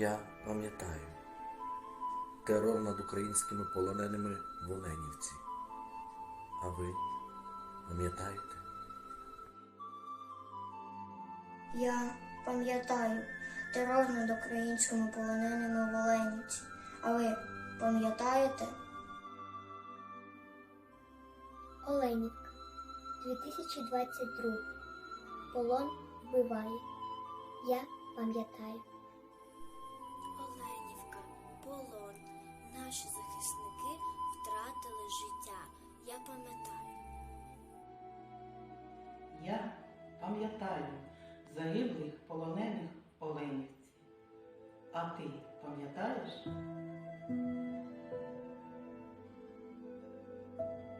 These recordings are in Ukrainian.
Я пам'ятаю терор над українськими полоненими в Оленівці. А ви пам'ятаєте? Я пам'ятаю терор над українськими полоненими в Оленівці. А ви пам'ятаєте? Оленівка, 2022. Полон вбиває. Я пам'ятаю. Пам'ятаю загиблих полонених в Оленівці. А ти пам'ятаєш?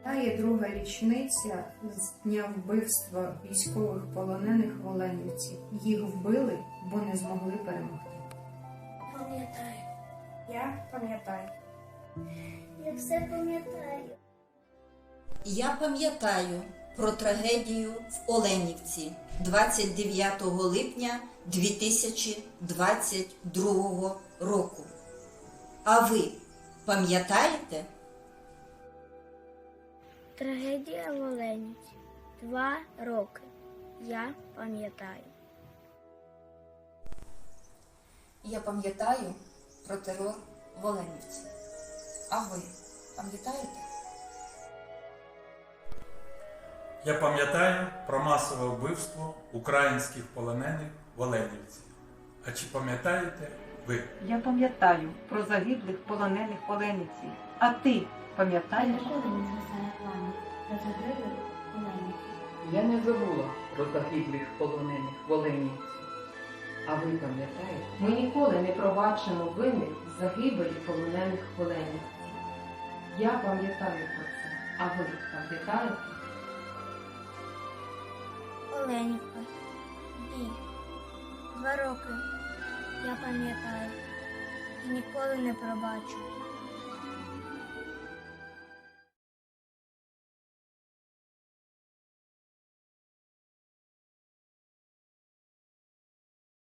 Тає друга річниця з дня вбивства військових полонених в Оленівці. Їх вбили, бо не змогли перемогти. Пам'ятаю. Я пам'ятаю. Я все пам'ятаю. Я пам'ятаю про трагедію в Оленівці 29 липня 2022 року. А ви пам'ятаєте? Трагедія в Оленівці. Два роки. Я пам'ятаю. Я пам'ятаю про терор в Оленівці. А ви пам'ятаєте? Я пам'ятаю про масове вбивство українських полонених в Оленівці. А чи пам'ятаєте ви? Я пам'ятаю про загиблих полонених в Оленівці. А ти пам'ятаєш? Я не забула про загиблих полонених в Оленівці. А ви пам'ятаєте? Ми ніколи не пробачимо винних загибелі полонених в Оленівці. Я пам'ятаю про це. А ви пам'ятаєте? Оленівка. Ні. Два роки. Я пам'ятаю. І ніколи не пробачу.